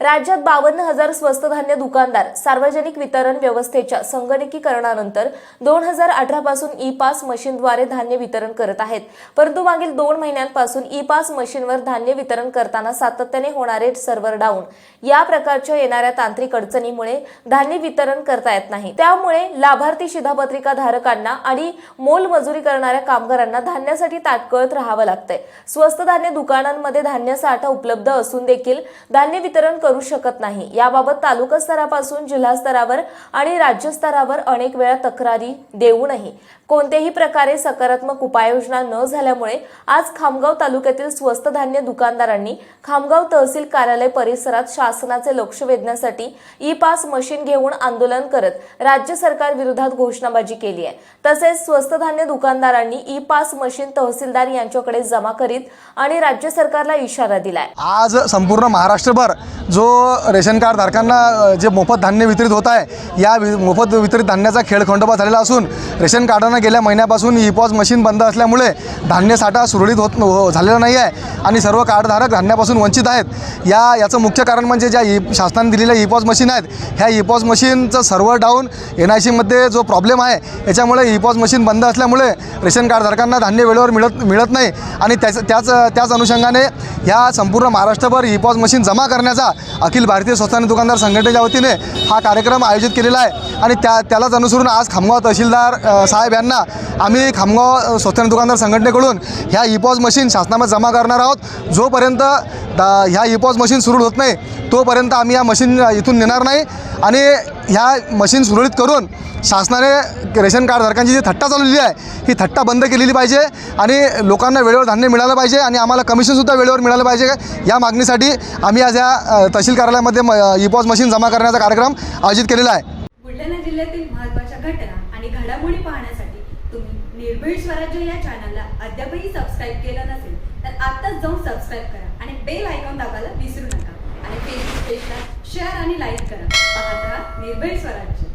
राज्यात बावन्न हजार स्वस्त धान्य दुकानदार सार्वजनिक वितरण व्यवस्थेच्या संगणकीकरणानंतर दोन हजार अठरा पासून ई पास मशीनद्वारे धान्य वितरण करत आहेत. परंतु मागील दोन महिन्यांपासून ई पास मशीनवर धान्य वितरण करताना सातत्याने होणारे सर्व्हर डाऊन. या प्रकारच्या येणाऱ्या तांत्रिक अडचणीमुळे धान्य वितरण करता येत नाही. त्यामुळे लाभार्थी शिधापत्रिका धारकांना आणि मोलमजुरी करणाऱ्या कामगारांना धान्यासाठी ताटकळत राहावं लागतंय. स्वस्त धान्य दुकानांमध्ये धान्य साठा उपलब्ध असून देखील धान्य वितरण करू शकत नाही. याबाबत तालुका स्तरापासून जिल्हा स्तरावर आणि राज्य स्तरावर अनेक वेळा तक्रारी देऊनही कोणत्याही प्रकारे सकारात्मक उपाययोजना न झाल्यामुळे आज खामगाव तालुक्यातील स्वस्त धान्य दुकानदारांनी खामगाव तहसील कार्यालय परिसरात शासनाचे लक्ष वेधण्यासाठी ई पास मशीन घेऊन आंदोलन करत राज्य सरकार विरोधात घोषणाबाजी केली आहे. तसेच स्वस्त धान्य दुकानदारांनी ई पास मशीन तहसीलदार यांच्याकडे जमा करीत आणि राज्य सरकारला इशारा दिलाय. आज संपूर्ण महाराष्ट्रभर जो रेशन कार्ड धारकांना जे मोफत धान्य वितरित होत आहे या वि मोफत वितरित धान्याचा खेळखंडोबा झालेला असून रेशन कार्डांना गेल्या महिन्यापासून ई पॉज मशीन बंद असल्यामुळे धान्य साठा सुरळीत होत हो झालेला नाही आहे आणि सर्व कार्डधारक धान्यापासून वंचित आहेत. या याचं मुख्य कारण म्हणजे ज्या ई शासनाने दिलेल्या ई पॉज मशीन आहेत ह्या ई पॉज मशीनचं सर्व्हर डाऊन एन आय सीमध्ये जो प्रॉब्लेम आहे याच्यामुळे ई पॉज मशीन बंद असल्यामुळे रेशन कार्डधारकांना धान्य वेळेवर मिळत मिळत नाही. आणि त्याच त्याच त्याच अनुषंगाने ह्या संपूर्ण महाराष्ट्रभर ई पॉज मशीन जमा करण्याचा अखिल भारतीय स्वस्तानी दुकानदार संघटनेच्या वतीने हा कार्यक्रम आयोजित केलेला आहे. आणि त्या त्यालाच अनुसरून आज खामगाव तहसीलदार साहेब यांना आम्ही खामगाव अ, स्वस्तानी दुकानदार संघटनेकडून ह्या ई मशीन शासनामध्ये जमा करणार आहोत. जोपर्यंत दा ह्या ई मशीन सुरू होत नाही तोपर्यंत आम्ही या मशीन इथून नेणार नाही. आणि ह्या मशीन सुरळीत करून शासनाने रेशन कार्डधारकांची जी थट्टा चालवलेली आहे ही थट्टा बंद केलेली पाहिजे. आणि लोकांना वेळेवर धान्य मिळालं पाहिजे आणि आम्हाला कमिशनसुद्धा वेळेवर मिळालं पाहिजे. या मागणीसाठी आम्ही आज या तहसील कार्यालयामध्ये म ई पॉज मशीन जमा करण्याचा कार्यक्रम आयोजित केलेला आहे. बुलढाणा जिल्ह्यातील महत्त्वाच्या घटना आणि घडामोडी पाहण्यासाठी तुम्ही निर्भीड स्वराज्य या चॅनलला अद्यापही सबस्क्राईब केलं नसेल तर आत्ताच जाऊन सबस्क्राईब करा आणि बेल आयकॉन दाबायला विसरू नका. आणि फेसबुक पेजला शेअर आणि लाईक करा. पाहत राहा निर्भीड स्वराज्य.